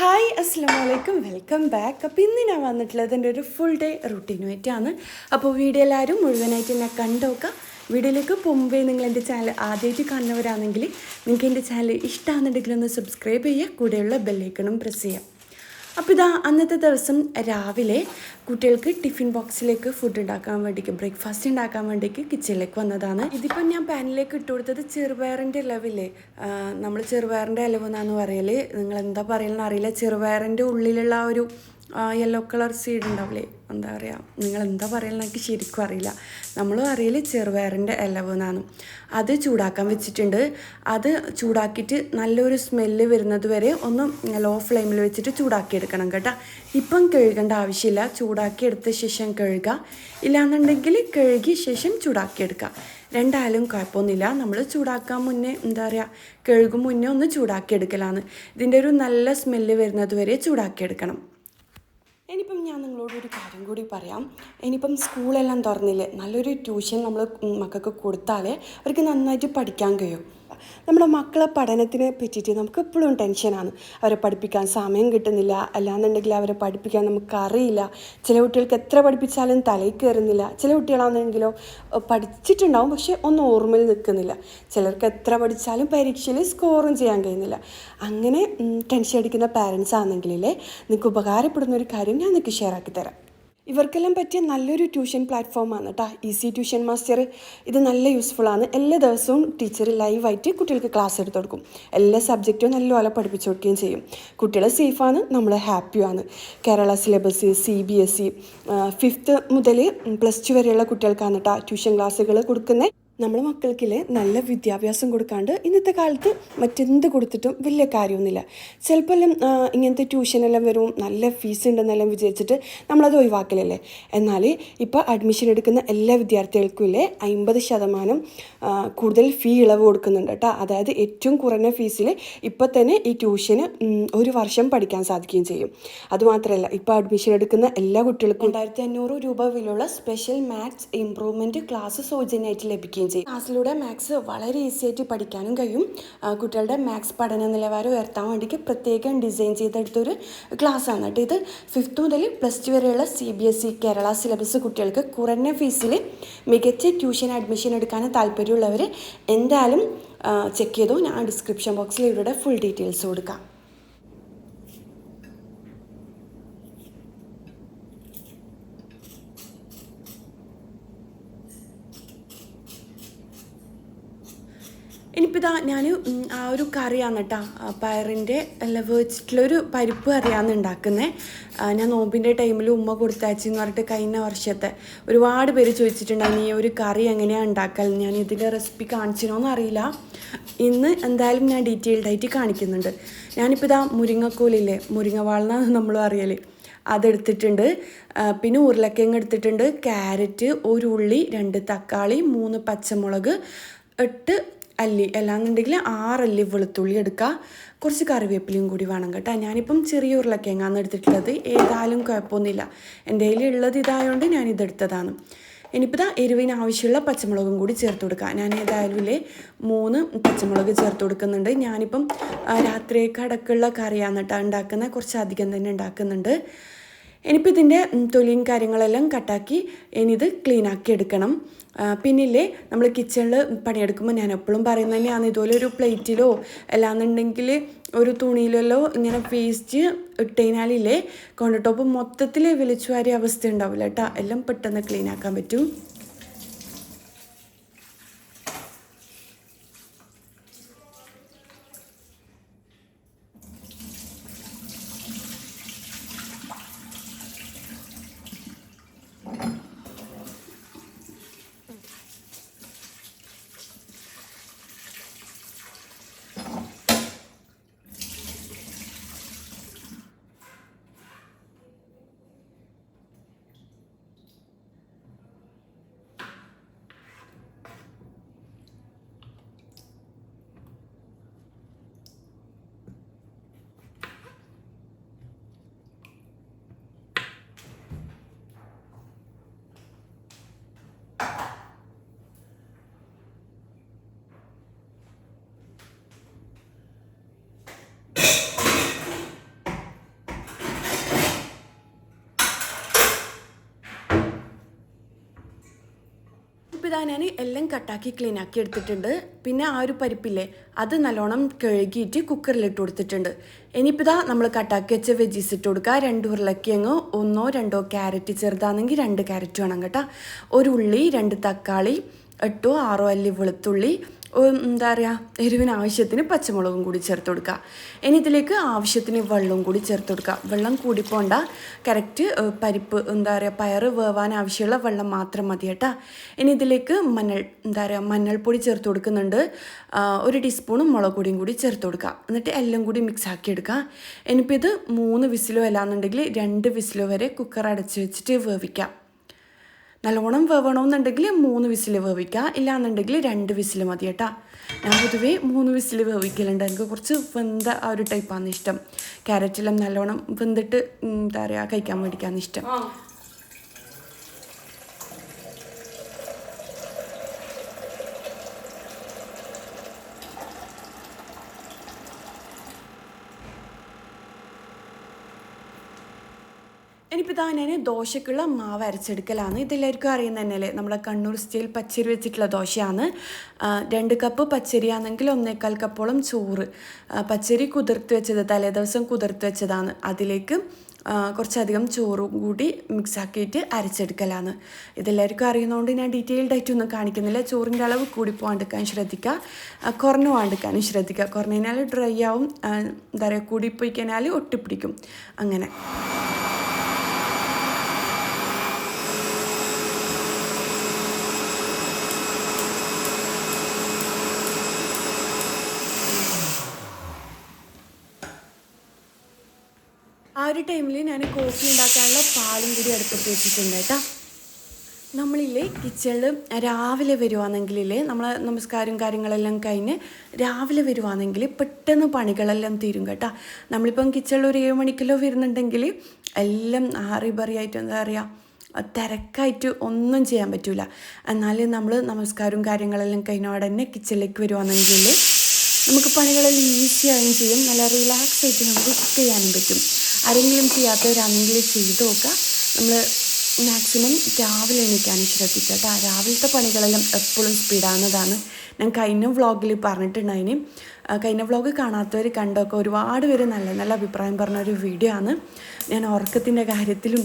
Hi അസ്സാം വലൈക്കും welcome back. അപ്പോൾ ഇന്ന് ഞാൻ വന്നിട്ടുള്ളത് എന്റെ ഒരു ഫുൾ ഡേ റുട്ടീനുമായിട്ടാണ് അപ്പോൾ വീഡിയോ എല്ലാവരും മുഴുവനായിട്ട് എന്നെ കണ്ടുനോക്കുക വീഡിയോയിലേക്ക് പോകുമ്പോൾ നിങ്ങൾ എന്റെ ചാനൽ ആദ്യമായിട്ട് കാണുന്നവരാണെങ്കിൽ നിങ്ങൾക്ക് എന്റെ ചാനൽ ഇഷ്ടമാണെന്നുണ്ടെങ്കിൽ ഒന്ന് സബ്സ്ക്രൈബ് ചെയ്യുക കൂടെയുള്ള ബെല്ലൈക്കണും പ്രസ് ചെയ്യാം അപ്പോൾ ഇതാ അന്നത്തെ ദിവസം രാവിലെ കുട്ടികൾക്ക് ടിഫിൻ ബോക്സിലേക്ക് ഫുഡ് ഉണ്ടാക്കാൻ വേണ്ടിക്ക് ബ്രേക്ക്ഫാസ്റ്റ് ഉണ്ടാക്കാൻ വേണ്ടിക്ക് കിച്ചണിലേക്ക് വന്നതാണ്. ഇതിപ്പം ഞാൻ പാനിലേക്ക് ഇട്ട് കൊടുത്തത് ചെറുപയറിന്റെ ഇലവില്ലേ? നമ്മൾ ചെറുപയറിന്റെ ഇലവ് എന്നാന്ന് പറയൽ. നിങ്ങൾ എന്താ പറയലെന്ന് അറിയില്ല. ചെറുപയറിന്റെ ഉള്ളിലുള്ള ആ ഒരു യെല്ലോ കളർ സീഡ് ഉണ്ടാവില്ലേ? എന്താ പറയുക നിങ്ങൾ എന്താ പറയുന്നത് എനിക്ക് ശരിക്കും അറിയില്ല. നമ്മൾ അറിയില്ല ചെറുപയറിന്റെ ഇലവ് എന്നാണ് അത് ചൂടാക്കാൻ വെച്ചിട്ടുണ്ട്. അത് ചൂടാക്കിയിട്ട് നല്ലൊരു സ്മെല്ല് വരുന്നത് വരെ ഒന്ന് ലോ ഫ്ലെയിമിൽ വെച്ചിട്ട് ചൂടാക്കിയെടുക്കണം കേട്ടോ. ഇപ്പം കഴുകേണ്ട ആവശ്യമില്ല. ചൂടാക്കിയെടുത്ത ശേഷം കഴുകുക. ഇല്ലാന്നുണ്ടെങ്കിൽ കഴുകിയ ശേഷം ചൂടാക്കിയെടുക്കുക. രണ്ടായാലും കുഴപ്പമൊന്നുമില്ല. നമ്മൾ ചൂടാക്കാൻ മുന്നേ എന്താ പറയുക കഴുകും മുന്നേ ഒന്ന് ചൂടാക്കിയെടുക്കലാണ്. ഇതിന്റെ ഒരു നല്ല സ്മെല്ല് വരുന്നത് വരെ ചൂടാക്കി എടുക്കണം ഇനിയിപ്പം ഞാൻ നിങ്ങളോട് ഒരു കാര്യം കൂടി പറയാം. ഇനിയിപ്പം സ്കൂളെല്ലാം തുറന്നില്ലേ? നല്ലൊരു ട്യൂഷൻ നമ്മൾ മക്കൾക്ക് കൊടുത്താലേ അവർക്ക് നന്നായിട്ട് പഠിക്കാൻ കഴിയും. നമ്മുടെ മക്കളെ പഠനത്തിനെ പറ്റിയിട്ട് നമുക്ക് എപ്പോഴും ടെൻഷനാണ് അവരെ പഠിപ്പിക്കാൻ സമയം കിട്ടുന്നില്ല. അല്ലാന്നുണ്ടെങ്കിൽ അവരെ പഠിപ്പിക്കാൻ നമുക്ക് അറിയില്ല ചില കുട്ടികൾക്ക് എത്ര പഠിപ്പിച്ചാലും തലയിൽ കയറുന്നില്ല. ചില കുട്ടികളാണെങ്കിലോ പഠിച്ചിട്ടുണ്ടാവും പക്ഷേ ഒന്നും ഓർമ്മയിൽ നിൽക്കുന്നില്ല. ചിലർക്ക് എത്ര പഠിച്ചാലും പരീക്ഷയിൽ സ്കോറും ചെയ്യാൻ കഴിയുന്നില്ല. അങ്ങനെ ടെൻഷൻ അടിക്കുന്ന പാരൻസ് ആണെങ്കിലേ നിങ്ങൾക്ക് ഉപകാരപ്പെടുന്ന ഒരു കാര്യം ഞാൻ നിങ്ങൾക്ക് ഷെയർ ആക്കി തരാം. ഇവർക്കെല്ലാം പറ്റിയ നല്ലൊരു ട്യൂഷൻ പ്ലാറ്റ്ഫോമാണ് കേട്ടോ ഈസി ട്യൂഷൻ മാസ്റ്റർ ഇത് നല്ല യൂസ്ഫുള്ളാണ് എല്ലാ ദിവസവും ടീച്ചർ ലൈവായിട്ട് കുട്ടികൾക്ക് ക്ലാസ് എടുത്തു കൊടുക്കും. എല്ലാ സബ്ജക്റ്റും നല്ലപോലെ പഠിപ്പിച്ചു കൊടുക്കുകയും ചെയ്യും. കുട്ടികൾ സേഫാണ് നമ്മൾ ഹാപ്പിയുമാണ് Kerala syllabus C B S E fifth മുതൽ പ്ലസ് ടു വരെയുള്ള കുട്ടികൾക്കാണ് കേട്ടോ ട്യൂഷൻ ക്ലാസ്സുകൾ കൊടുക്കുന്നത്. നമ്മുടെ മക്കൾക്കില്ലേ നല്ല വിദ്യാഭ്യാസം കൊടുക്കാണ്ട് ഇന്നത്തെ കാലത്ത് മറ്റെന്ത് കൊടുത്തിട്ടും വലിയ കാര്യമൊന്നുമില്ല. ചിലപ്പോൾ ഇങ്ങനത്തെ ട്യൂഷനെല്ലാം വരും നല്ല ഫീസ് ഉണ്ടെന്നെല്ലാം വിചാരിച്ചിട്ട് നമ്മളത് ഒഴിവാക്കലല്ലേ? എന്നാൽ ഇപ്പോൾ അഡ്മിഷൻ എടുക്കുന്ന എല്ലാ വിദ്യാർത്ഥികൾക്കും ഇല്ലേ അമ്പത് ശതമാനം കൂടുതൽ ഫീ ഇളവ് കൊടുക്കുന്നുണ്ട് കേട്ടോ അതായത് ഏറ്റവും കുറഞ്ഞ ഫീസിൽ ഇപ്പോൾ തന്നെ ഈ ട്യൂഷന് ഒരു വർഷം പഠിക്കാൻ സാധിക്കുകയും ചെയ്യും. അതുമാത്രമല്ല ഇപ്പോൾ അഡ്മിഷൻ എടുക്കുന്ന എല്ലാ കുട്ടികൾക്കും രണ്ടായിരത്തി അഞ്ഞൂറ് രൂപ വിലയുള്ള സ്പെഷ്യൽ മാത്സ് ഇംപ്രൂവ്മെന്റ് ക്ലാസ് സൗജന്യമായിട്ട് ലഭിക്കുകയും ചെയ്യും. ക്ലാസ്സിലൂടെ മാത്സ് വളരെ ഈസി ആയിട്ട് പഠിക്കാനും കഴിയും. കുട്ടികളുടെ മാത്സ് പഠന നിലവാരം ഉയർത്താൻ വേണ്ടിയിട്ട് പ്രത്യേകം ഡിസൈൻ ചെയ്തെടുത്തൊരു ക്ലാസ്സാണ് കേട്ടോ ഇത്. ഫിഫ്ത്ത് മുതൽ പ്ലസ് ടു വരെയുള്ള C B S E Kerala syllabus കുട്ടികൾക്ക് കുറഞ്ഞ ഫീസിൽ മികച്ച ട്യൂഷൻ അഡ്മിഷൻ എടുക്കാൻ താല്പര്യമുള്ളവർ എന്തായാലും ചെക്ക് ചെയ്തു? ഞാൻ ഡിസ്ക്രിപ്ഷൻ ബോക്സിൽ ഇവരുടെ ഫുൾ ഡീറ്റെയിൽസ് കൊടുക്കാം. ഇനിയിപ്പോൾ ഇതാ ഞാൻ ആ ഒരു കറിയാണ് കേട്ടോ. പയറിന്റെ അല്ല വെച്ചിട്ടുള്ളൊരു പരിപ്പ് കറിയാണ് ഉണ്ടാക്കുന്നത് ഞാൻ നോമ്പിന്റെ ടൈമിൽ ഉമ്മ കൊടുത്തയച്ചു എന്ന് പറഞ്ഞിട്ട് കഴിഞ്ഞ വർഷത്തെ ഒരുപാട് പേര് ചോദിച്ചിട്ടുണ്ടായിരുന്നു ഈ ഒരു കറി എങ്ങനെയാണ് ഉണ്ടാക്കൽ ഞാൻ ഇതിന്റെ റെസിപ്പി കാണിച്ചിനോന്ന് അറിയില്ല. ഇന്ന് എന്തായാലും ഞാൻ ഡീറ്റെയിൽഡ് ആയിട്ട് കാണിക്കുന്നുണ്ട്. ഞാനിപ്പോൾ ഇതാ മുരിങ്ങക്കോലില്ലേ മുരിങ്ങവാളെന്നാണ് നമ്മളും അറിയൽ അതെടുത്തിട്ടുണ്ട്. പിന്നെ ഉരുളക്കിഴങ്ങ് എടുത്തിട്ടുണ്ട്. ക്യാരറ്റ് ഒരു ഉള്ളി രണ്ട് തക്കാളി മൂന്ന് പച്ചമുളക് എട്ട് അല്ലി അല്ലാന്നുണ്ടെങ്കിൽ ആറല്ലി വെളുത്തുള്ളി എടുക്കുക കുറച്ച് കറിവേപ്പിലയും കൂടി വേണം കേട്ടോ. ഞാനിപ്പം ചെറിയ ഉരുളക്കിഴങ്ങാണ് എടുത്തിട്ടുള്ളത്. ഏതായാലും കുഴപ്പമൊന്നുമില്ല. എന്റെ കയ്യിൽ ഉള്ളത് ഇതായതുകൊണ്ട് ഞാനിതെടുത്തതാണ്. ഇനിയിപ്പോൾ എരിവിന് ആവശ്യമുള്ള പച്ചമുളകും കൂടി ചേർത്ത് കൊടുക്കുക ഞാൻ ഏതായാലും മൂന്ന് പച്ചമുളക് ചേർത്ത് കൊടുക്കുന്നുണ്ട്. ഞാനിപ്പം രാത്രിയൊക്കെ അടക്കമുള്ള കറിയാണ് കേട്ടോ ഉണ്ടാക്കുന്നത് കുറച്ച് അധികം തന്നെ ഉണ്ടാക്കുന്നുണ്ട്. ഇനിയിപ്പോൾ ഇതിന്റെ തൊലിയും കാര്യങ്ങളെല്ലാം കട്ടാക്കി ഇനി ഇത് ക്ലീനാക്കി എടുക്കണം. പിന്നില്ലേ നമ്മൾ കിച്ചണിൽ പണിയെടുക്കുമ്പോൾ ഞാൻ എപ്പോഴും പറയുന്നത് തന്നെയാണ് ഇതുപോലെ ഒരു പ്ലേറ്റിലോ അല്ലാന്നുണ്ടെങ്കിൽ ഒരു തുണിയിലല്ലോ ഇങ്ങനെ പേസ്റ്റ് ഇട്ടതിനാലില്ലേ കൗണ്ടർ ടോപ്പ് മൊത്തത്തിൽ വിളിച്ചു വാരിയ അവസ്ഥ ഉണ്ടാവില്ല കേട്ടോ എല്ലാം പെട്ടെന്ന് ക്ലീൻ ആക്കാൻ പറ്റും. ഇതാ ഞാൻ എല്ലാം കട്ടാക്കി ക്ലീൻ ആക്കി എടുത്തിട്ടുണ്ട്. പിന്നെ ആ ഒരു പരിപ്പില്ലേ അത് നല്ലോണം കഴുകിയിട്ട് കുക്കറിലിട്ട് കൊടുത്തിട്ടുണ്ട്. ഇനിയിപ്പോൾ ഇതാ നമ്മൾ കട്ടാക്കി വെച്ച വെജീസ് ഇട്ട് കൊടുക്കുക. രണ്ട് ഉരുളക്കിഴങ്ങ് ഒന്നോ രണ്ടോ ക്യാരറ്റ് ചെറുതാണെങ്കിൽ രണ്ട് ക്യാരറ്റ് വേണം കേട്ടോ. ഒരു ഉള്ളി രണ്ട് തക്കാളി എട്ടോ ആറോ അല്ലി വെളുത്തുള്ളി എന്താ പറയുക എരിവിന് ആവശ്യത്തിന് പച്ചമുളകും കൂടി ചേർത്ത് കൊടുക്കുക ഇനി ഇതിലേക്ക് ആവശ്യത്തിന് വെള്ളവും കൂടി ചേർത്ത് കൊടുക്കുക വെള്ളം കൂടിപ്പോണ്ട കറക്റ്റ് പരിപ്പ് എന്താ പറയുക പയർ വേവാൻ ആവശ്യമുള്ള വെള്ളം മാത്രം മതി കേട്ടോ. ഇനി ഇതിലേക്ക് മഞ്ഞൾ എന്താ പറയുക മഞ്ഞൾപ്പൊടി ചേർത്ത് കൊടുക്കുന്നുണ്ട്. ഒരു ടീസ്പൂണും മുളക് പൊടിയും കൂടി ചേർത്ത് കൊടുക്കുക എന്നിട്ട് എല്ലാം കൂടി മിക്സ് ആക്കി എടുക്കുക ഇനിയിപ്പോൾ ഇത് മൂന്ന് വിസിലോ അല്ലാന്നുണ്ടെങ്കിൽ രണ്ട് വിസിലോ വരെ കുക്കർ അടച്ച് വെച്ചിട്ട് വേവിക്കാം. നല്ലോണം വേവണമെന്നുണ്ടെങ്കിൽ മൂന്ന് വിസിൽ വേവിക്കുക ഇല്ലാന്നുണ്ടെങ്കിൽ രണ്ട് വിസിൽ മതി കേട്ടാ. ഞാൻ പൊതുവേ മൂന്ന് വിസിൽ വേവിക്കലുണ്ട്. എനിക്ക് കുറച്ച് വെന്ത ആ ഒരു ടൈപ്പാണ് ഇഷ്ടം. ക്യാരറ്റെല്ലാം നല്ലോണം വെന്തിട്ട് എന്താ പറയുക കഴിക്കാൻ വേണ്ടിയിട്ടാണ് ഇഷ്ടം. ഇനിയിപ്പോൾ ഇതാ ഞാൻ ദോശക്കുള്ള മാവ് അരച്ചെടുക്കലാണ്. ഇതെല്ലാവർക്കും അറിയുന്ന തന്നെയല്ലേ നമ്മുടെ കണ്ണൂർ സ്റ്റൈൽ പച്ചരി വെച്ചിട്ടുള്ള ദോശയാണ്. രണ്ട് കപ്പ് പച്ചരിയാണെങ്കിൽ ഒന്നേക്കാൽ കപ്പോളം ചോറ്. പച്ചരി കുതിർത്ത് വെച്ചത് തലേദിവസം കുതിർത്ത് വെച്ചതാണ്. അതിലേക്ക് കുറച്ചധികം ചോറും കൂടി മിക്സാക്കിയിട്ട് അരച്ചെടുക്കലാണ്. ഇതെല്ലാവർക്കും അറിയുന്നതുകൊണ്ട് ഞാൻ ഡീറ്റെയിൽഡ് ആയിട്ടൊന്നും കാണിക്കുന്നില്ല. ചോറിന്റെ അളവ് കൂടി പോകാണ്ടിരിക്കാൻ ശ്രദ്ധിക്കുക. കുറഞ്ഞു പോകാണ്ടിരിക്കാനും ശ്രദ്ധിക്കുക. കുറഞ്ഞു കഴിഞ്ഞാൽ ഡ്രൈ ആവും എന്താ പറയുക കൂടിപ്പോയി കഴിഞ്ഞാൽ ഒട്ടിപ്പിടിക്കും. അങ്ങനെ. ഒരു ടൈമിൽ ഞാൻ കോഫി ഉണ്ടാക്കാനുള്ള പാലും കൂടി അടുപ്പത്ത് വെച്ചിട്ടുണ്ട് കേട്ടോ. നമ്മളില്ലേ കിച്ചണിൽ രാവിലെ വരുവാണെങ്കിലേ നമ്മൾ നമസ്കാരം കാര്യങ്ങളെല്ലാം കഴിഞ്ഞ് രാവിലെ വരുവാണെങ്കിൽ പെട്ടെന്ന് പണികളെല്ലാം തീരും കേട്ടോ. നമ്മളിപ്പം കിച്ചണിൽ ഒരു ഏഴ് മണിക്കല്ലോ വരുന്നുണ്ടെങ്കിൽ എല്ലാം ആറിബറിയായിട്ട് എന്താ പറയുക തിരക്കായിട്ട് ഒന്നും ചെയ്യാൻ പറ്റില്ല എന്നാൽ നമ്മൾ നമസ്കാരവും കാര്യങ്ങളെല്ലാം കഴിഞ്ഞ തന്നെ കിച്ചണിലേക്ക് വരുവാണെങ്കിൽ നമുക്ക് പണികളെല്ലാം ഈസി ആയും ചെയ്യും. നല്ല റിലാക്സ് ആയിട്ട് നമുക്ക് കുക്ക് ചെയ്യാനും പറ്റും. ആരെങ്കിലും ചെയ്യാത്തവരാണെങ്കിൽ ചെയ്തു നോക്കുക. നമ്മൾ മാക്സിമം രാവിലെ എണീക്കാനും ശ്രദ്ധിക്കുക കേട്ടോ. രാവിലത്തെ പണികളെല്ലാം എപ്പോഴും സ്പീഡാകുന്നതാണ് ഞാൻ കഴിഞ്ഞ വ്ളോഗിൽ പറഞ്ഞിട്ടുണ്ടായിന്. കഴിഞ്ഞ വ്ളോഗ് കാണാത്തവർ കണ്ടൊക്കെ ഒരുപാട് പേര് നല്ല നല്ല അഭിപ്രായം പറഞ്ഞ ഒരു വീഡിയോ ആണ്. ഞാൻ ഉറക്കത്തിന്റെ കാര്യത്തിലും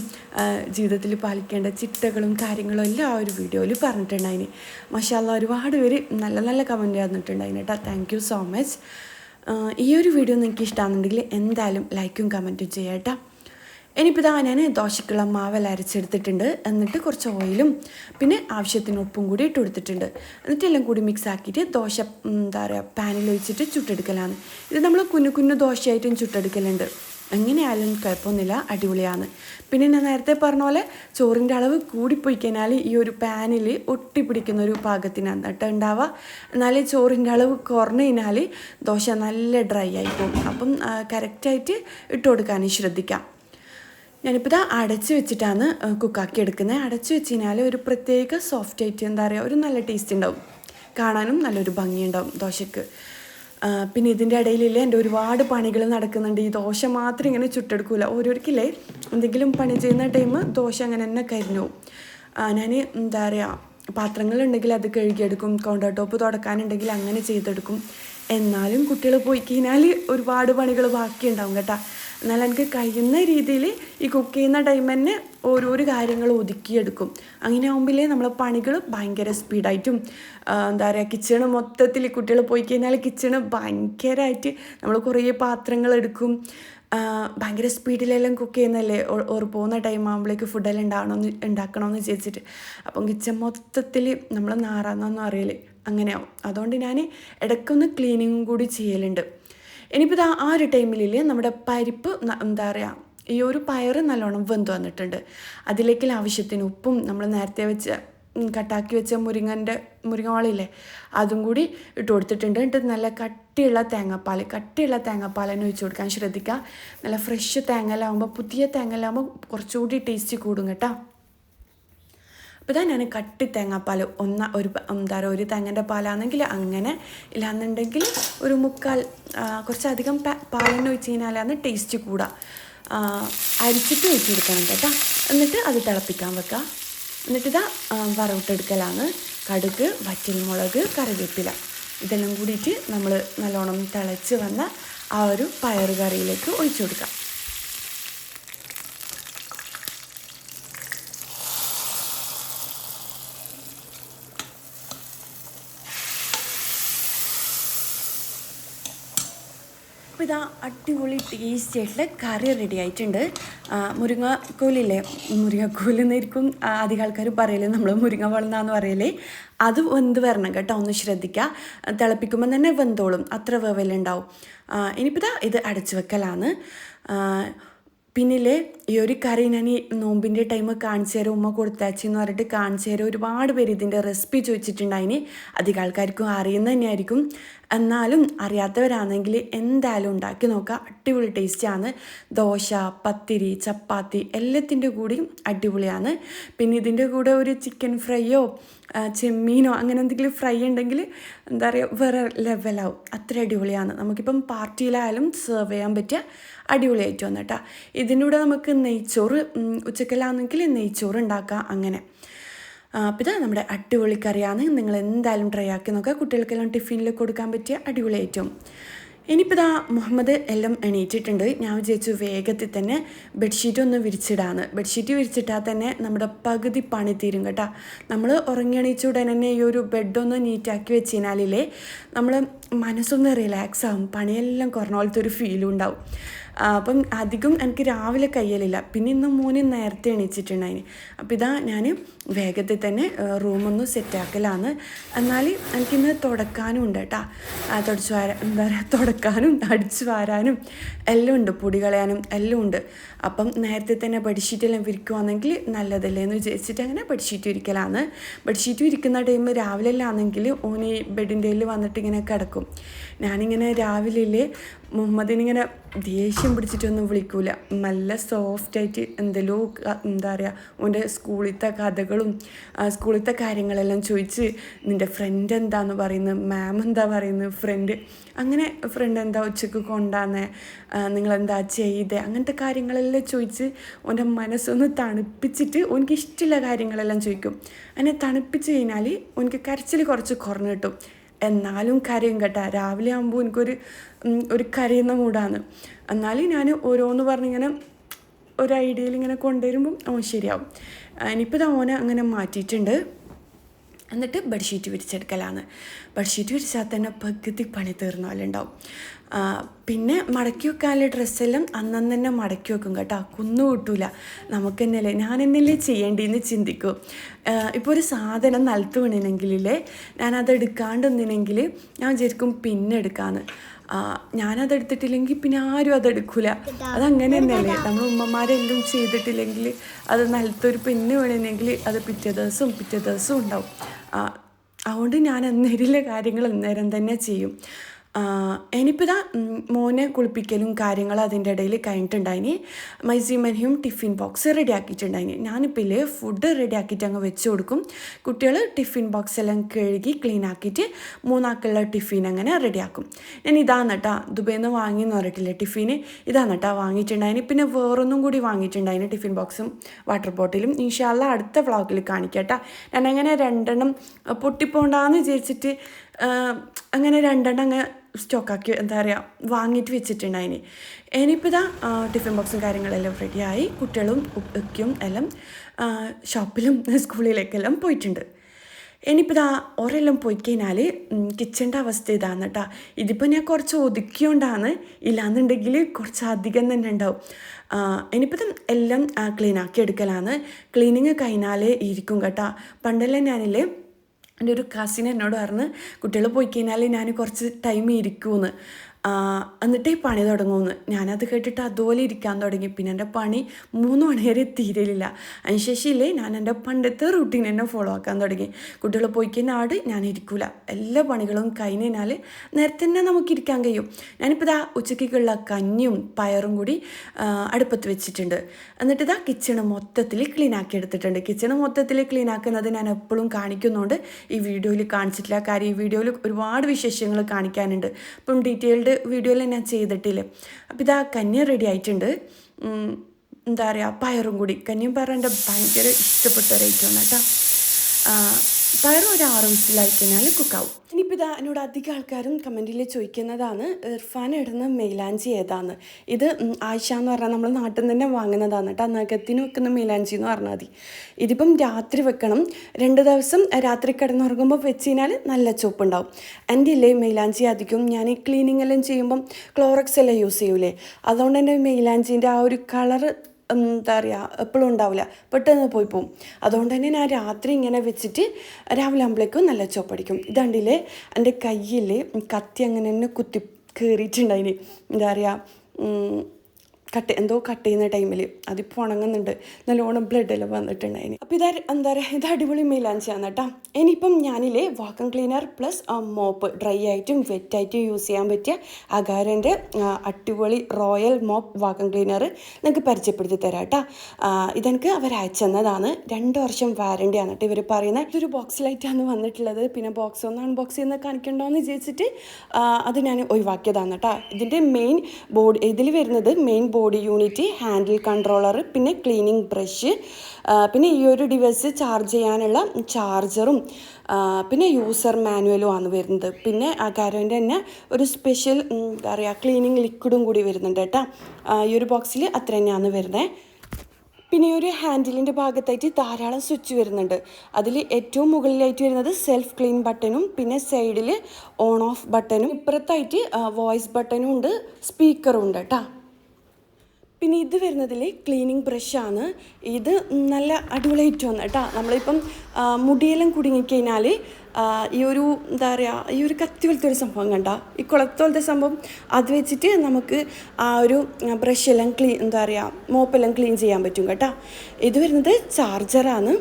ജീവിതത്തിൽ പാലിക്കേണ്ട ചിട്ടകളും കാര്യങ്ങളും എല്ലാം ആ ഒരു വീഡിയോയിൽ പറഞ്ഞിട്ടുണ്ടായിന്. മഷാല്ല ഒരുപാട് പേര് നല്ല നല്ല കമന്റ് തന്നിട്ടുണ്ടായിന് കേട്ടോ. താങ്ക് യു സോ മച്ച് ഈ ഒരു വീഡിയോ നിങ്ങൾക്ക് ഇഷ്ടമാണെന്നുണ്ടെങ്കിൽ എന്തായാലും ലൈക്കും കമന്റും ചെയ്യട്ടോ ഇനിയിപ്പോൾ ഇതാ ഞാൻ ദോശക്കുള്ള മാവെല്ലാം അരച്ചെടുത്തിട്ടുണ്ട്. എന്നിട്ട് കുറച്ച് ഓയിലും പിന്നെ ആവശ്യത്തിന് ഉപ്പും കൂടി ഇട്ട് കൊടുത്തിട്ടുണ്ട്. എന്നിട്ട് എല്ലാം കൂടി മിക്സ് ആക്കിയിട്ട് ദോശ എന്താ പറയുക പാനിൽ ഒഴിച്ചിട്ട് ചുട്ടെടുക്കലാണ്. ഇത് നമ്മൾ കുഞ്ഞു കുഞ്ഞു ദോശയായിട്ടും ചുട്ടെടുക്കലുണ്ട്. എങ്ങനെയായാലും കുഴപ്പമൊന്നുമില്ല. അടിപൊളിയാണ്. പിന്നെ ഞാൻ നേരത്തെ പറഞ്ഞ പോലെ ചോറിന്റെ അളവ് കൂടിപ്പോയി കഴിഞ്ഞാൽ ഈ ഒരു പാനിൽ ഒട്ടിപ്പിടിക്കുന്ന ഒരു പാകത്തിനാണ് കേട്ടോ ഉണ്ടാവുക. എന്നാൽ ചോറിന്റെ അളവ് കുറഞ്ഞു കഴിഞ്ഞാൽ ദോശ നല്ല ഡ്രൈ ആയി പോകും. അപ്പം കറക്റ്റായിട്ട് ഇട്ട് കൊടുക്കാനും ശ്രദ്ധിക്കാം. ഞാനിപ്പോൾ ഇതാ അടച്ച് വെച്ചിട്ടാണ് കുക്കാക്കി എടുക്കുന്നത്. അടച്ച് വെച്ച് കഴിഞ്ഞാൽ ഒരു പ്രത്യേക സോഫ്റ്റ് ആയിട്ട് എന്താ പറയുക ഒരു നല്ല ടേസ്റ്റ് ഉണ്ടാവും. കാണാനും നല്ലൊരു ഭംഗിയുണ്ടാവും ദോശക്ക്. ആ, പിന്നെ ഇതിന്റെ ഇടയിലില്ലേ എന്റെ ഒരുപാട് പണികൾ നടക്കുന്നുണ്ട്. ഈ ദോശ മാത്രം ഇങ്ങനെ ചുട്ടെടുക്കൂല. ഓരോരിക്കില്ലേ എന്തെങ്കിലും പണി ചെയ്യുന്ന ടൈം ദോശ അങ്ങനെ തന്നെ കരിഞ്ഞു ഞാൻ എന്താ പറയുക പാത്രങ്ങളുണ്ടെങ്കിൽ അത് കഴുകിയെടുക്കും കൗണ്ടർ ടോപ്പ് തുടക്കാനുണ്ടെങ്കിൽ അങ്ങനെ ചെയ്തെടുക്കും. എന്നാലും കുട്ടികൾ പോയി കഴിഞ്ഞാൽ ഒരുപാട് പണികൾ ബാക്കിയുണ്ടാവും കേട്ടോ. എന്നാൽ എനിക്ക് കഴിയുന്ന രീതിയിൽ ഈ കുക്ക് ചെയ്യുന്ന ടൈം തന്നെ ഓരോരോ കാര്യങ്ങൾ ഒതുക്കിയെടുക്കും. അങ്ങനെ ആകുമ്പോഴേ നമ്മളെ പണികൾ ഭയങ്കര സ്പീഡായിട്ടും എന്താ പറയുക കിച്ചണ് മൊത്തത്തിൽ കുട്ടികൾ പോയി കഴിഞ്ഞാൽ കിച്ചണ് ഭയങ്കരമായിട്ട് നമ്മൾ കുറേ പാത്രങ്ങൾ എടുക്കും. ഭയങ്കര സ്പീഡിലെല്ലാം കുക്ക് ചെയ്യുന്നല്ലേ ഓർ പോകുന്ന ടൈം ആകുമ്പോഴേക്ക് ഫുഡെല്ലാം ഉണ്ടാകണമെന്ന് ഉണ്ടാക്കണമെന്ന് വിചാരിച്ചിട്ട്. അപ്പം കിച്ചൺ മൊത്തത്തിൽ നമ്മൾ നാറാന്നൊന്നും അറിയില്ലേ അങ്ങനെയാവും. അതുകൊണ്ട് ഞാൻ ഇടയ്ക്കൊന്ന് ക്ലീനിങ്ങും കൂടി ചെയ്യലുണ്ട്. ഇനിയിപ്പോൾ ഇതാ ആ ഒരു ടൈമിലില്ലേ നമ്മുടെ പരിപ്പ് എന്താ പറയുക ഈ ഒരു പയറ് നല്ലോണം വെന്ത് വന്നിട്ടുണ്ട്. അതിലേക്ക് ആവശ്യത്തിന് ഉപ്പും നമ്മൾ നേരത്തെ വെച്ച കട്ടാക്കി വെച്ച മുരിങ്ങന്റെ മുരിങ്ങവാളില്ലേ അതും കൂടി ഇട്ട് കൊടുത്തിട്ടുണ്ട്. എന്നിട്ട് നല്ല കട്ടിയുള്ള തേങ്ങാപ്പാൽ കട്ടിയുള്ള തേങ്ങാപ്പാൽ തന്നെ ഒഴിച്ച് കൊടുക്കാൻ ശ്രദ്ധിക്കുക. നല്ല ഫ്രഷ് തേങ്ങലാവുമ്പോൾ പുതിയ തേങ്ങലാവുമ്പോൾ കുറച്ചുകൂടി ടേസ്റ്റ് കൂടും കേട്ടോ. അപ്പോൾ ഞാൻ കട്ടി തേങ്ങാപ്പാൽ ഒന്ന ഒരു എന്താ പറയുക ഒരു തേങ്ങന്റെ പാലാണെങ്കിൽ അങ്ങനെ ഇല്ലാന്നുണ്ടെങ്കിൽ ഒരു മുക്കാൽ കുറച്ചധികം പാലെണ്ണ ഒഴിച്ച് കഴിഞ്ഞാലാണ് ടേസ്റ്റ് കൂടുക അരിച്ചിട്ട് വെച്ച് കൊടുക്കണം കേട്ടോ. എന്നിട്ട് അത് തിളപ്പിക്കാൻ വെക്കുക എന്നിട്ടിതാ ഇതാ വറവിട്ടെടുക്കലാണ്. കടുക് വറ്റൽമുളക് കറിവേപ്പില. ഇതെല്ലാം കൂടിയിട്ട് നമ്മൾ നല്ലോണം തിളച്ച് വന്ന ആ ഒരു പയറ് കറിയിലേക്ക് ഒഴിച്ചു കൊടുക്കാം. അപ്പോൾ ഇതാ അടിപൊളി ടേസ്റ്റി ആയിട്ടുള്ള കറി റെഡി ആയിട്ടുണ്ട്. മുരിങ്ങക്കോലില്ലേ? മുരിങ്ങക്കോലെന്നായിരിക്കും അധികം ആൾക്കാർ പറയലേ. നമ്മൾ മുരിങ്ങ വളർന്നാന്ന് പറയലേ. അത് വെന്ത് വരണം കേട്ടോ ഒന്ന് ശ്രദ്ധിക്കുക തിളപ്പിക്കുമ്പോൾ തന്നെ വെന്തോളും അത്ര വേവലുണ്ടാവും. ഇനിയിപ്പോൾ ഇതാ ഇത് അടച്ചു വെക്കലാണ്. പിന്നിലെ ഈ ഒരു കറി ഞാൻ ഈ നോമ്പിന്റെ ടൈം കാണിച്ചു തരാം ഉമ്മ കൊടുത്താച്ചെന്ന് പറഞ്ഞിട്ട് കാണിച്ചു തരാം. ഒരുപാട് പേര് ഇതിന്റെ റെസിപ്പി ചോദിച്ചിട്ടുണ്ടായിന്. അധികം ആൾക്കാർക്കും അറിയുന്ന തന്നെയായിരിക്കും. എന്നാലും അറിയാത്തവരാണെങ്കിൽ എന്തായാലും ഉണ്ടാക്കി നോക്കുക. അടിപൊളി ടേസ്റ്റാണ് ദോശ പത്തിരി ചപ്പാത്തി എല്ലാത്തിന്റെ കൂടിയും അടിപൊളിയാണ്. പിന്നെ ഇതിന്റെ കൂടെ ഒരു ചിക്കൻ ഫ്രൈയോ ചെമ്മീനോ അങ്ങനെ എന്തെങ്കിലും ഫ്രൈ ഉണ്ടെങ്കിൽ എന്താ പറയുക വേറെ ലെവലാവും അത്ര അടിപൊളിയാണ്. നമുക്കിപ്പം പാർട്ടിയിലായാലും സെർവ് ചെയ്യാൻ പറ്റിയ അടിപൊളി ഐറ്റം വന്നിട്ടാ ഇതിന്റെ കൂടെ നമുക്ക് നെയ്ച്ചോറ് ഉച്ചക്കലാണെങ്കിൽ നെയ്ച്ചോറ് ഉണ്ടാക്കാം അങ്ങനെ. അപ്പോൾ ഇതാ നമ്മുടെ അടിപൊളി കറിയാണ്. നിങ്ങൾ എന്തായാലും ട്രൈ ആക്കി നോക്കുക കുട്ടികൾക്കെല്ലാം ടിഫിനിൽ കൊടുക്കാൻ പറ്റിയ അടിപൊളി ഐറ്റം ഇനിയിപ്പോൾ ഇതാ മുഹമ്മദ് എല്ലാം എണീറ്റിട്ടുണ്ട്. ഞാൻ വിചാരിച്ചു വേഗത്തിൽ തന്നെ ബെഡ്ഷീറ്റ് ഒന്ന് വിരിച്ചിടാന്ന്. ബെഡ്ഷീറ്റ് വിരിച്ചിട്ടാൽ തന്നെ നമ്മുടെ പകുതി പണി തീരും കേട്ടോ. നമ്മൾ ഉറങ്ങി എണീച്ച ഉടനെ തന്നെ ഈ ഒരു ബെഡൊന്ന് നീറ്റാക്കി വെച്ച് കഴിഞ്ഞാലില്ലേ നമ്മൾ മനസ്സൊന്ന് റിലാക്സ് ആവും. പണിയെല്ലാം കുറഞ്ഞ പോലത്തെ ഒരു ഫീലും ഉണ്ടാവും. അപ്പം അധികം എനിക്ക് രാവിലെ കയ്യലില്ല. പിന്നെ ഇന്ന് മോനെ നേരത്തെ എണീച്ചിട്ടുണ്ടായിന്. അപ്പം ഇതാ ഞാൻ വേഗത്തിൽ തന്നെ റൂമൊന്ന് സെറ്റാക്കലാണ് എന്നാൽ എനിക്കിന്ന് തുടക്കാനും ഉണ്ട് കേട്ടോ തുടച്ചു വാര എന്താ പറയുക തുടക്കാനും അടിച്ചു വാരാനും എല്ലാം ഉണ്ട്. പൊടി കളയാനും എല്ലാം ഉണ്ട്. അപ്പം നേരത്തെ തന്നെ ബെഡ്ഷീറ്റെല്ലാം വിരിക്കുവാണെങ്കിൽ നല്ലതല്ലേ എന്ന് വിചാരിച്ചിട്ട് അങ്ങനെ ബെഡ്ഷീറ്റ് വിരിക്കലാണ്. ബെഡ്ഷീറ്റ് വിരിക്കുന്ന ടൈം രാവിലെ എല്ലാം ആണെങ്കിൽ ഓന് ബെഡിന്റെ വന്നിട്ട് ഇങ്ങനെ കിടക്കും. ഞാനിങ്ങനെ രാവിലെ മുഹമ്മദിനിങ്ങനെ ദേഷ്യം പിടിച്ചിട്ടൊന്നും വിളിക്കൂല. നല്ല സോഫ്റ്റായിട്ട് എന്തെല്ലോ എന്താ പറയുക ഓന്റെ സ്കൂളിലത്തെ കഥകളും സ്കൂളിലത്തെ കാര്യങ്ങളെല്ലാം ചോദിച്ച് നിന്റെ ഫ്രണ്ട് എന്താന്ന് പറയുന്നത് മാം എന്താ പറയുന്നത് ഫ്രണ്ട് അങ്ങനെ ഫ്രണ്ട് എന്താ ഉച്ചയ്ക്ക് കൊണ്ടാന്നേ നിങ്ങളെന്താ ചെയ്തേ അങ്ങനത്തെ കാര്യങ്ങളെല്ലാം ചോദിച്ച് ഓന്റെ മനസ്സൊന്ന് തണുപ്പിച്ചിട്ട് ഓനിക്ക് ഇഷ്ടമുള്ള കാര്യങ്ങളെല്ലാം ചോദിക്കും. അങ്ങനെ തണുപ്പിച്ച് കഴിഞ്ഞാൽ ഓനിക്ക് കരച്ചിൽ കുറച്ച് കുറഞ്ഞു കിട്ടും. എന്നാലും കരയും കേട്ടോ. രാവിലെ ആകുമ്പോൾ എനിക്കൊരു ഒരു കരയുന്ന മൂടാണ് എന്നാലും ഞാൻ ഓരോന്ന് പറഞ്ഞിങ്ങനെ ഒരു ഐഡിയയിൽ ഇങ്ങനെ കൊണ്ടുവരുമ്പം അവൻ ശരിയാവും. ഇനിയിപ്പോൾ ഓനെ അങ്ങനെ മാറ്റിയിട്ടുണ്ട്. എന്നിട്ട് ബെഡ്ഷീറ്റ് വിരിച്ചെടുക്കലാണ്. ബെഡ്ഷീറ്റ് വിരിച്ചാൽ തന്നെ പകുതി പണി തീർന്നാലുണ്ടാവും. പിന്നെ മടക്കി വെക്കാനുള്ള ഡ്രസ്സെല്ലാം അന്നന്ന് തന്നെ മടക്കി വെക്കും കേട്ടോ. കുന്നു കിട്ടൂല. നമുക്ക് തന്നെയല്ലേ? ഞാൻ എന്നല്ലേ ചെയ്യേണ്ടിയെന്ന് ചിന്തിക്കും ഇപ്പോൾ ഒരു സാധനം നിലത്ത് വീണിനെങ്കിലേ ഞാനത് എടുക്കാണ്ട് നിന്നെങ്കിൽ ഞാൻ വിചാരിക്കും പിന്നെ എടുക്കാമെന്ന് ആ, ഞാനത് എടുത്തിട്ടില്ലെങ്കിൽ പിന്നെ ആരും അത് എടുക്കൂല. അതങ്ങനെ തന്നെയല്ലേ? നമ്മൾ ഉമ്മമാരെല്ലാം ചെയ്തിട്ടില്ലെങ്കിൽ അത് നിലത്തൊരു പെണ്ണ് വീണിനെങ്കിൽ അത് പിറ്റേ ദിവസവും പിറ്റേ ദിവസവും ഉണ്ടാവും. അതുകൊണ്ട് ഞാൻ അന്നേരിലെ കാര്യങ്ങൾ അന്നേരം തന്നെ ചെയ്യും. ഇനിയിപ്പോൾ മോനെ കുളിപ്പിക്കലും കാര്യങ്ങളും അതിന്റെ ഇടയിൽ കഴിഞ്ഞിട്ടുണ്ടായിനി. മൈസിമനിയും ടിഫിൻ ബോക്സ് റെഡി ആക്കിയിട്ടുണ്ടായിനി ഞാനിപ്പോൾ ഇല്ലേ ഫുഡ് റെഡി ആക്കിയിട്ട് അങ്ങ് വെച്ച് കൊടുക്കും. കുട്ടികൾ ടിഫിൻ ബോക്സ് എല്ലാം കഴുകി ക്ലീൻ ആക്കിയിട്ട് മൂന്നാക്കുള്ള ടിഫിൻ അങ്ങനെ റെഡിയാക്കും. ഞാൻ ഇതാണ് കേട്ടോ ദുബൈയിൽ നിന്ന് വാങ്ങിയെന്ന് പറഞ്ഞിട്ടില്ലേ ടിഫിന്? ഇതാന്ന് കേട്ടോ വാങ്ങിയിട്ടുണ്ടായിന്. പിന്നെ വേറൊന്നും കൂടി വാങ്ങിയിട്ടുണ്ടായിന് ടിഫിൻ ബോക്സും വാട്ടർ ബോട്ടിലും ഇൻഷാല്ല അടുത്ത വ്ളോഗിൽ കാണിക്കട്ടാ. ഞാനങ്ങനെ അങ്ങനെ രണ്ടെണ്ണം പൊട്ടിപ്പോണ്ടാന്ന് വിചാരിച്ചിട്ട് അങ്ങനെ രണ്ടെണ്ണം അങ്ങ് സ്റ്റോക്കാക്കി എന്താ പറയുക വാങ്ങിയിട്ട് വെച്ചിട്ടുണ്ടായിന്. ഇനിയിപ്പോൾ ഇതാ ടിഫിൻ ബോക്സും കാര്യങ്ങളെല്ലാം റെഡിയായി. കുട്ടികളും ഉപ്പയ്ക്കും എല്ലാം ഷോപ്പിലും സ്കൂളിലേക്കെല്ലാം പോയിട്ടുണ്ട്. ഇനിയിപ്പോൾ ഇതാ ഒരെല്ലാം പോയി കഴിഞ്ഞാൽ കിച്ചന്റെ അവസ്ഥ ഇതാണ് കേട്ടോ ഇതിപ്പോൾ ഞാൻ കുറച്ച് ഒതുക്കിയോണ്ടാണ് ഇല്ലാന്നുണ്ടെങ്കിൽ കുറച്ച് അധികം തന്നെ ഉണ്ടാവും. ഇനിയിപ്പം എല്ലാം ക്ലീൻ ആക്കി എടുക്കലാണ്. ക്ലീനിങ് കഴിഞ്ഞാൽ ഇരിക്കും കേട്ടോ. പണ്ടെല്ലാം ഞാനില്ലേ എന്റെ ഒരു കസിൻ എന്നോട് പറഞ്ഞ് കുട്ടികൾ പോയി കഴിഞ്ഞാൽ ഞാൻ കുറച്ച് ടൈം ഇരിക്കുമെന്ന് എന്നിട്ടേ പണി തുടങ്ങുമെന്ന് ഞാനത് കേട്ടിട്ട് അതുപോലെ ഇരിക്കാൻ തുടങ്ങി. പിന്നെ എന്റെ പണി മൂന്ന് മണിവരെ തീരലില്ല. അതിനുശേഷമില്ലേ ഞാൻ എന്റെ പണ്ടത്തെ റൂട്ടീൻ തന്നെ ഫോളോ ആക്കാൻ തുടങ്ങി. കുട്ടികൾ പോയി കഴിഞ്ഞാൽ ഞാൻ ഇരിക്കൂല. എല്ലാ പണികളും കഴിഞ്ഞ് കഴിഞ്ഞാൽ നേരത്തെ തന്നെ നമുക്ക് ഇരിക്കാൻ കഴിയും. ഞാനിപ്പോൾ ഇതാ ഉച്ചയ്ക്കുള്ള കഞ്ഞിയും പയറും കൂടി അടുപ്പത്ത് വെച്ചിട്ടുണ്ട്. എന്നിട്ട് ഇതാ കിച്ചണ് മൊത്തത്തിൽ ക്ലീൻ ആക്കി എടുത്തിട്ടുണ്ട്. കിച്ചണ് മൊത്തത്തിൽ ക്ലീൻ ആക്കുന്നത് ഞാൻ എപ്പോഴും കാണിക്കുന്നുണ്ട് ഈ വീഡിയോയിൽ കാണിച്ചിട്ടില്ല. കാര്യം ഈ വീഡിയോയിൽ ഒരുപാട് വിശേഷങ്ങൾ കാണിക്കാനുണ്ട്. അപ്പം ഡീറ്റെയിൽഡ് വീഡിയോയിൽ ഞാൻ ചെയ്തിട്ടില്ല? അപ്പം ഇതാ കന്യ റെഡി ആയിട്ടുണ്ട്. എന്താ പറയുക പയറും കൂടി. കന്യം പയറും ഭയങ്കര ഇഷ്ടപ്പെട്ട ഒരു ഐറ്റമാണ് കേട്ടോ. പയറും ഒരു ആറ് വിസിലായി കഴിഞ്ഞാൽ ഇനിയിപ്പോൾ ഇതാ എന്നോട് അധികം ആൾക്കാരും കമന്റിൽ ചോദിക്കുന്നതാണ് ഇർഫാൻ ഇടുന്ന മെയിലാഞ്ചി ഏതാന്ന് ഇത് ആയിഷ എന്ന് പറഞ്ഞാൽ നമ്മൾ നാട്ടിൽ നിന്ന് തന്നെ വാങ്ങുന്നതാണ് കേട്ടോ നഖത്തിന് വെക്കുന്ന മെയിലാഞ്ചി എന്ന് പറഞ്ഞാൽ മതി. ഇതിപ്പം രാത്രി വെക്കണം. രണ്ട് ദിവസം രാത്രി കിടന്നുറങ്ങുമ്പോൾ വെച്ച് കഴിഞ്ഞാൽ നല്ല ചുവപ്പുണ്ടാവും. എന്റെ ഇല്ലേ മെയിലാഞ്ചി അധികം ഞാൻ ഈ ക്ലീനിങ് എല്ലാം ചെയ്യുമ്പം ക്ലോറക്സ് എല്ലാം യൂസ് ചെയ്യൂലേ? അതുകൊണ്ട് തന്നെ മെയിലാഞ്ചിന്റെ ആ ഒരു കളറ് എന്താ പറയുക എപ്പോഴും ഉണ്ടാവില്ല പെട്ടെന്ന് പോയി പോവും. അതുകൊണ്ട് തന്നെ ഞാൻ രാത്രി ഇങ്ങനെ വെച്ചിട്ട് രാവിലെ ആകുമ്പോഴേക്കും നല്ല ചോപ്പടിക്കും ഇതാണ്ടില്ലേ എന്റെ കയ്യിൽ കത്തി അങ്ങനെ തന്നെ കുത്തി കയറിയിട്ടുണ്ടായിന് എന്താ പറയുക കട്ട് എന്തോ കട്ട് ചെയ്യുന്ന ടൈമിൽ അതിപ്പോൾ ഉണങ്ങുന്നുണ്ട്. നല്ലോണം ബ്ലഡ് എല്ലാം വന്നിട്ടുണ്ടായിന്. അപ്പോൾ ഇതാ എന്താ പറയുക ഇത് അടിപൊളി മൈലാഞ്ചിയാണ് കേട്ടോ ഇനിയിപ്പം ഞാനില്ലേ vacuum cleaner plus mop dry ആയിട്ടും വെറ്റായിട്ടും യൂസ് ചെയ്യാൻ പറ്റിയ അകാരന്റെ അടിപൊളി റോയൽ മോപ്പ് വാക്കം ക്ലീനർ നിങ്ങൾക്ക് പരിചയപ്പെടുത്തി തരാം കേട്ടോ ഇതെനിക്ക് അവർ അയച്ചെന്നതാണ് രണ്ട് വർഷം വാരണ്ടി ആണ് കേട്ടോ ഇവർ പറയുന്നത് ഇതൊരു ബോക്സിലായിട്ടാണ് വന്നിട്ടുള്ളത്. പിന്നെ ബോക്സ് ഒന്ന് അൺബോക്സ് ചെയ്യുന്ന കാണിക്കണ്ടോയെന്ന് വിചാരിച്ചിട്ട് അത് ഞാൻ ഒഴിവാക്കിയതാണ് കേട്ടോ ഇതിന്റെ മെയിൻ ബോഡി ഇതിൽ വരുന്നത് main body unit handle controller പിന്നെ ക്ലീനിങ് ബ്രഷ് പിന്നെ ഈ ഒരു ഡിവൈസ് ചാർജ് ചെയ്യാനുള്ള ചാർജറും പിന്നെ യൂസർ മാനുവലും ആണ് വരുന്നത്. പിന്നെ ആ കാരോന്റെ തന്നെ ഒരു സ്പെഷ്യൽ എന്താ പറയുക ക്ലീനിങ് ലിക്വിഡും കൂടി വരുന്നുണ്ട് കേട്ടോ. ഈ ഒരു ബോക്സിൽ അത്ര തന്നെയാണ് വരുന്നത് പിന്നെ ഈ ഒരു ഹാൻഡിലിന്റെ ഭാഗത്തായിട്ട് ധാരാളം സ്വിച്ച് വരുന്നുണ്ട്. അതിൽ ഏറ്റവും മുകളിലായിട്ട് വരുന്നത് സെൽഫ് ക്ലീൻ ബട്ടണും പിന്നെ സൈഡിൽ ഓൺ ഓഫ് ബട്ടണും ഇപ്പുറത്തായിട്ട് വോയിസ് ബട്ടണും ഉണ്ട് സ്പീക്കറും ഉണ്ട് കേട്ടോ. പിന്നെ ഇത് വരുന്നതിൽ ക്ലീനിങ് ബ്രഷാണ് ഇത് നല്ല അടിപൊളിയായിട്ട് വന്നു കേട്ടോ. നമ്മളിപ്പം മുടിയെല്ലാം കുടുങ്ങിക്കഴിഞ്ഞാൽ ഈ ഒരു എന്താ പറയുക ഈ ഒരു കത്തി പോലത്തെ ഒരു സംഭവം കണ്ട? ഈ കുളത്തോലത്തെ സംഭവം. അത് വെച്ചിട്ട് നമുക്ക് ആ ഒരു ബ്രഷെല്ലാം ക്ലീൻ എന്താ പറയുക മോപ്പെല്ലാം ക്ലീൻ ചെയ്യാൻ പറ്റും കേട്ടോ. ഇത് വരുന്നത് ചാർജറാണ്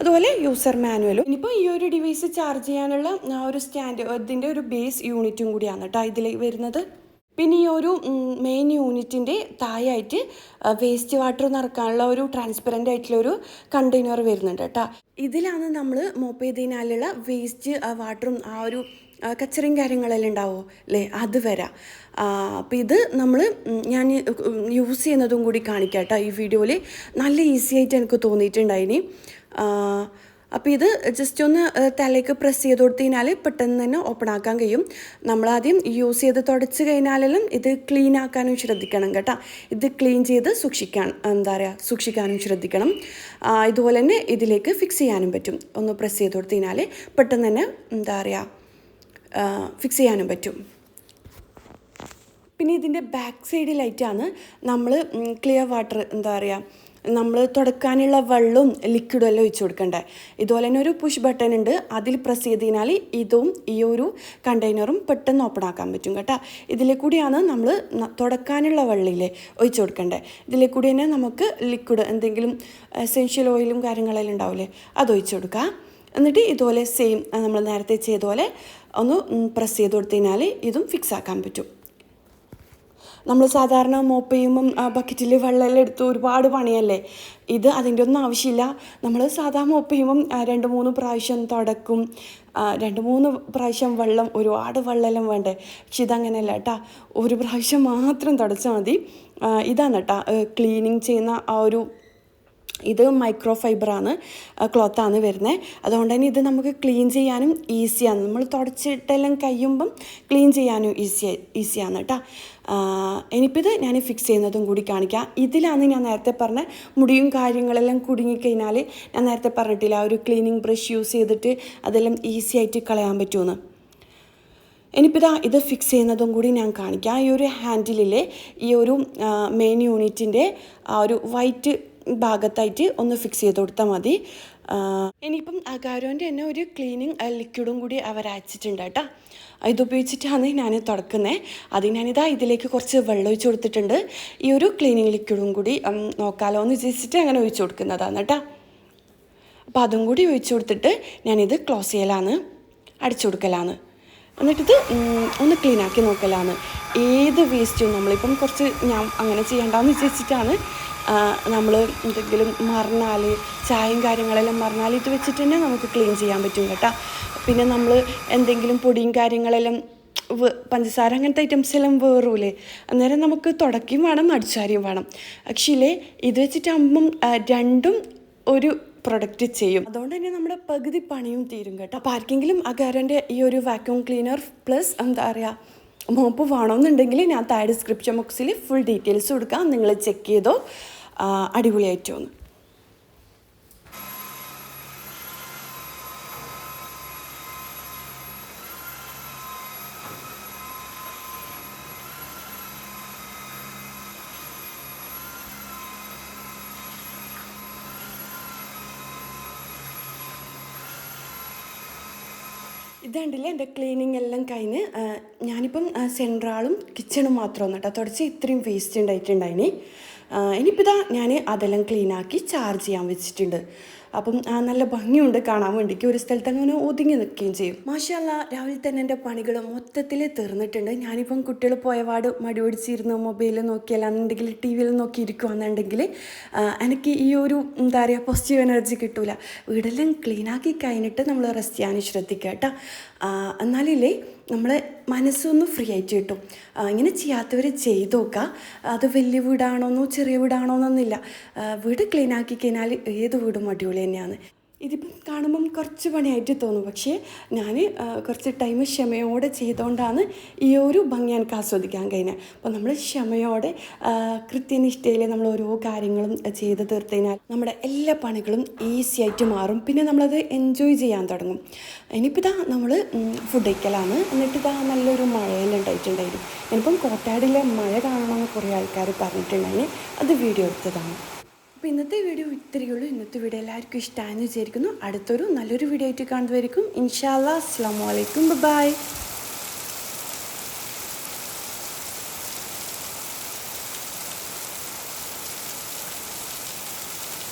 അതുപോലെ യൂസർ മാനുവലും ഇനിയിപ്പോൾ ഈ ഒരു ഡിവൈസ് ചാർജ് ചെയ്യാനുള്ള ഒരു സ്റ്റാൻഡ് ഇതിന്റെ ഒരു ബേസ് യൂണിറ്റും കൂടിയാണ് കേട്ടോ ഇതിൽ വരുന്നത്. പിന്നെ ഈ ഒരു മെയിൻ യൂണിറ്റിന്റെ താഴായിട്ട് വേസ്റ്റ് വാട്ടർ നിറക്കാനുള്ള ഒരു ട്രാൻസ്പെറന്റ് ആയിട്ടുള്ള ഒരു കണ്ടെയ്നർ വരുന്നുണ്ട് കേട്ടോ. ഇതിലാണ് നമ്മൾ മോപ്പ് ചെയ്തതിനാലുള്ള വേസ്റ്റ് വാട്ടറും ആ ഒരു കച്ചറയും കാര്യങ്ങളെല്ലാം ഉണ്ടാവുമോ അല്ലേ? അത് വരാം. അപ്പോൾ ഇത് നമ്മൾ ഞാൻ യൂസ് ചെയ്യുന്നതും കൂടി കാണിക്കാം കേട്ടോ. ഈ വീഡിയോയിൽ നല്ല ഈസി ആയിട്ട് എനിക്ക് തോന്നിയിട്ടുണ്ടായിനി. അപ്പോൾ ഇത് ജസ്റ്റ് ഒന്ന് തലയ്ക്ക് പ്രസ് ചെയ്ത് കൊടുത്തു കഴിഞ്ഞാൽ പെട്ടെന്ന് തന്നെ ഓപ്പൺ ആക്കാൻ കഴിയും. നമ്മളാദ്യം യൂസ് ചെയ്ത് തുടച്ച് കഴിഞ്ഞാലും ഇത് ക്ലീൻ ആക്കാനും ശ്രദ്ധിക്കണം കേട്ടോ. ഇത് ക്ലീൻ ചെയ്ത് സൂക്ഷിക്കാൻ എന്താ പറയുക സൂക്ഷിക്കാനും ശ്രദ്ധിക്കണം. ഇതുപോലെ തന്നെ ഇതിലേക്ക് ഫിക്സ് ചെയ്യാനും പറ്റും. ഒന്ന് പ്രസ് ചെയ്ത് കൊടുത്തു കഴിഞ്ഞാൽ പെട്ടെന്ന് തന്നെ എന്താ പറയുക ഫിക്സ് ചെയ്യാനും പറ്റും. പിന്നെ ഇതിന്റെ ബാക്ക് സൈഡിലായിട്ടാണ് നമ്മൾ ക്ലിയർ വാട്ടർ എന്താ പറയുക നമ്മൾ തുടക്കാനുള്ള വെള്ളവും ലിക്വിഡും എല്ലാം ഒഴിച്ചു കൊടുക്കണ്ടേ. ഇതുപോലെ തന്നെ ഒരു പുഷ് ബട്ടൺ ഉണ്ട്. അതിൽ പ്രസ് ചെയ്ത് കഴിഞ്ഞാൽ ഇതും ഈ ഒരു കണ്ടെയ്നറും പെട്ടെന്ന് ഓപ്പൺ ആക്കാൻ പറ്റും കേട്ടോ. ഇതിലെ കൂടിയാണ് നമ്മൾ തുടക്കാനുള്ള വെള്ളയിലെ ഒഴിച്ചു കൊടുക്കണ്ടേ. ഇതിലെ കൂടി തന്നെ നമുക്ക് ലിക്വിഡ് എന്തെങ്കിലും എസെൻഷ്യൽ ഓയിലും കാര്യങ്ങളെല്ലാം ഉണ്ടാവില്ലേ അത് ഒഴിച്ചു കൊടുക്കുക എന്നിട്ട് ഇതുപോലെ സെയിം നമ്മൾ നേരത്തെ ചെയ്ത പോലെ ഒന്ന് പ്രസ് ചെയ്ത് കൊടുത്തു കഴിഞ്ഞാൽ ഇതും ഫിക്സ് ആക്കാൻ പറ്റും. നമ്മൾ സാധാരണ മോപ്പ് ചെയ്യുമ്പം ബക്കറ്റിൽ വെള്ളമെല്ലാം എടുത്ത് ഒരുപാട് പണിയല്ലേ? ഇത് അതിന്റെ ഒന്നും ആവശ്യമില്ല. നമ്മൾ സാധാ മോപ്പ് ചെയ്യുമ്പം രണ്ട് മൂന്ന് പ്രാവശ്യം തുടക്കും. രണ്ട് മൂന്ന് പ്രാവശ്യം വെള്ളം ഒരുപാട് വെള്ളമെല്ലാം വേണ്ടേ? പക്ഷെ ഇതങ്ങനെയല്ല കേട്ടാ. ഒരു പ്രാവശ്യം മാത്രം തുടച്ചാൽ മതി. ഇതാണ് കേട്ടാ ക്ലീനിങ് ചെയ്യുന്ന ആ ഒരു ഇത് മൈക്രോ ഫൈബറാണ് ക്ലോത്താണ് വരുന്നത് അതുകൊണ്ട് തന്നെ ഇത് നമുക്ക് ക്ലീൻ ചെയ്യാനും ഈസിയാണ് നമ്മൾ തുടച്ചിട്ടെല്ലാം കഴിയുമ്പം ക്ലീൻ ചെയ്യാനും ഈസി ഈസിയാണ് കേട്ടോ. ഇനിയിപ്പോൾ ഞാൻ ഫിക്സ് ചെയ്യുന്നതും കൂടി കാണിക്കാം. ഇതിലാണ് ഞാൻ നേരത്തെ പറഞ്ഞ മുടിയും കാര്യങ്ങളെല്ലാം കുടുങ്ങിക്കഴിഞ്ഞാൽ ഞാൻ നേരത്തെ പറഞ്ഞിട്ടില്ല ഒരു ക്ലീനിങ് ബ്രഷ് യൂസ് ചെയ്തിട്ട് അതെല്ലാം ഈസി ആയിട്ട് കളയാൻ പറ്റുമെന്ന് ഇനിയിപ്പോൾ ഇതാ ഇത് ഫിക്സ് ചെയ്യുന്നതും കൂടി ഞാൻ കാണിക്കാം. ഈ ഒരു ഹാൻഡിലിലെ ഈ ഒരു മെയിൻ യൂണിറ്റിന്റെ ആ ഒരു വൈറ്റ് ഭാഗത്തായിട്ട് ഒന്ന് ഫിക്സ് ചെയ്ത് കൊടുത്താൽ മതി. ഇനിയിപ്പം അഗാരോന്റെ തന്നെ ഒരു ക്ലീനിങ് ലിക്വിഡും കൂടി അവർ അയച്ചിട്ടുണ്ട് കേട്ടോ. ഇതുപയോഗിച്ചിട്ടാണ് ഞാൻ തുടക്കുന്നത് അത് ഞാനിതാ ഇതിലേക്ക് കുറച്ച് വെള്ളം ഒഴിച്ച് കൊടുത്തിട്ടുണ്ട്. ഈ ഒരു ക്ലീനിങ് ലിക്വിഡും കൂടി നോക്കാലോ എന്ന് വിചാരിച്ചിട്ട് അങ്ങനെ ഒഴിച്ചു കൊടുക്കുന്നതാണ് കേട്ടോ. അപ്പോൾ അതും കൂടി ഒഴിച്ചു കൊടുത്തിട്ട് ഞാനിത് ക്ലോസ് ചെയ്യലാണ് അടിച്ചു കൊടുക്കലാണ്. എന്നിട്ടിത് ഒന്ന് ക്ലീനാക്കി നോക്കലാണ്. ഏത് വേസ്റ്റും നമ്മളിപ്പം കുറച്ച് ഞാൻ അങ്ങനെ ചെയ്യണ്ടെന്ന് വിചാരിച്ചിട്ടാണ് നമ്മൾ എന്തെങ്കിലും മറന്നാൽ ചായയും കാര്യങ്ങളെല്ലാം മറന്നാൽ ഇത് വെച്ചിട്ട് തന്നെ നമുക്ക് ക്ലീൻ ചെയ്യാൻ പറ്റും കേട്ടോ. പിന്നെ നമ്മൾ എന്തെങ്കിലും പൊടിയും കാര്യങ്ങളെല്ലാം പഞ്ചസാര അങ്ങനത്തെ ഐറ്റംസ് എല്ലാം വേറൂലേ. അന്നേരം നമുക്ക് തുടക്കുകയും വേണം അടിച്ചാരിയും വേണം. പക്ഷേ ഇത് വെച്ചിട്ടാകുമ്പം രണ്ടും ഒരു പ്രൊഡക്റ്റ് ചെയ്യും. അതുകൊണ്ട് തന്നെ നമ്മുടെ പകുതി പണിയും തീരും കേട്ടോ. അപ്പോൾ ആർക്കെങ്കിലും അഗാരന്റെ ഈ ഒരു വാക്യൂം ക്ലീനർ പ്ലസ് എന്താ പറയുക മോപ്പ് വേണമെന്നുണ്ടെങ്കിൽ ഞാൻ താഴെ ഡിസ്ക്രിപ്ഷൻ ബോക്സിൽ ഫുൾ ഡീറ്റെയിൽസ് കൊടുക്കാം. നിങ്ങൾ ചെക്ക് ചെയ്തോ. അടിപൊളിയായിട്ട് തോന്നും ഇതുണ്ടല്ലേ എന്റെ ക്ലീനിങ് എല്ലാം കഴിഞ്ഞ് ഞാനിപ്പം സെൻട്രാളും കിച്ചണും മാത്രമാണ് കേട്ടോ തുടച്ച് ഇത്രയും വേസ്റ്റ് ഉണ്ടായിട്ടുണ്ടായിന്. ഇനിയിപ്പോൾ ഇതാ ഞാൻ അതെല്ലാം ക്ലീനാക്കി ചാർജ് ചെയ്യാൻ വെച്ചിട്ടുണ്ട്. അപ്പം നല്ല ഭംഗിയുണ്ട് കാണാൻ വേണ്ടിക്ക്. ഒരു സ്ഥലത്ത് അങ്ങനെ ഒതുങ്ങി നിൽക്കുകയും ചെയ്യും. മാഷല്ല രാവിലെ തന്നെ എന്റെ പണികൾ മൊത്തത്തിൽ തീർന്നിട്ടുണ്ട്. ഞാനിപ്പം കുട്ടികൾ പോയപാട് മടി പിടിച്ചിരുന്ന് മൊബൈലിൽ നോക്കിയല്ലാന്നുണ്ടെങ്കിൽ ടി വിയിൽ നോക്കി ഇരിക്കുകയാണെന്നുണ്ടെങ്കിൽ എനിക്ക് ഈ ഒരു എന്താ പറയുക പോസിറ്റീവ് എനർജി കിട്ടൂല. വീടെല്ലാം ക്ലീനാക്കി കഴിഞ്ഞിട്ട് നമ്മൾ റെസ്റ്റ് ചെയ്യാൻ ശ്രദ്ധിക്കുക കേട്ടോ. എന്നാലില്ലേ നമ്മളെ മനസ്സൊന്ന് ഫ്രീ ആയിട്ട് കിട്ടും. ഇങ്ങനെ ചെയ്യാത്തവർ ചെയ്ത് നോക്കുക അത് വലിയ വീടാണോന്നോ ചെറിയ വീടാണോ എന്നൊന്നുമില്ല ആ, വീട് ക്ലീൻ ആക്കി കഴിഞ്ഞാൽ ഏത് വീടും അടിപൊളി തന്നെയാണ്. ഇതിപ്പം കാണുമ്പം കുറച്ച് പണിയായിട്ട് തോന്നും. പക്ഷേ ഞാൻ കുറച്ച് ടൈം ക്ഷമയോടെ ചെയ്തുകൊണ്ടാണ് ഈ ഒരു ഭംഗി എനിക്ക് ആസ്വദിക്കാൻ കഴിഞ്ഞത്. അപ്പോൾ നമ്മൾ ക്ഷമയോടെ കൃത്യനിഷ്ഠയിൽ നമ്മൾ ഓരോ കാര്യങ്ങളും ചെയ്ത് തീർത്തതിനാൽ നമ്മുടെ എല്ലാ പണികളും ഈസി ആയിട്ട് മാറും. പിന്നെ നമ്മളത് എൻജോയ് ചെയ്യാൻ തുടങ്ങും. ഇനിയിപ്പോൾ ഇതാ നമ്മൾ ഫുഡ് കഴിക്കലാണ് എന്നിട്ട് ഇതാ നല്ലൊരു മഴയെല്ലാം ഉണ്ടായിട്ടുണ്ടായിരുന്നു. ഞാനിപ്പം കോട്ടാടിലെ മഴ കാണണമെന്ന് കുറേ ആൾക്കാർ പറഞ്ഞിട്ടുണ്ടായിരുന്നു അത് വീഡിയോ എടുത്തതാണ്. അപ്പോൾ ഇന്നത്തെ വീഡിയോ ഇത്രയേ ഉള്ളൂ. ഇന്നത്തെ വീഡിയോ എല്ലാവർക്കും ഇഷ്ടമായെന്ന് വിചാരിക്കുന്നു. അടുത്തൊരു നല്ലൊരു വീഡിയോ ആയിട്ട് കാണുന്നതായിരിക്കും ഇൻഷാല്ലാ അസ്സാം വലൈക്കും ബൈ.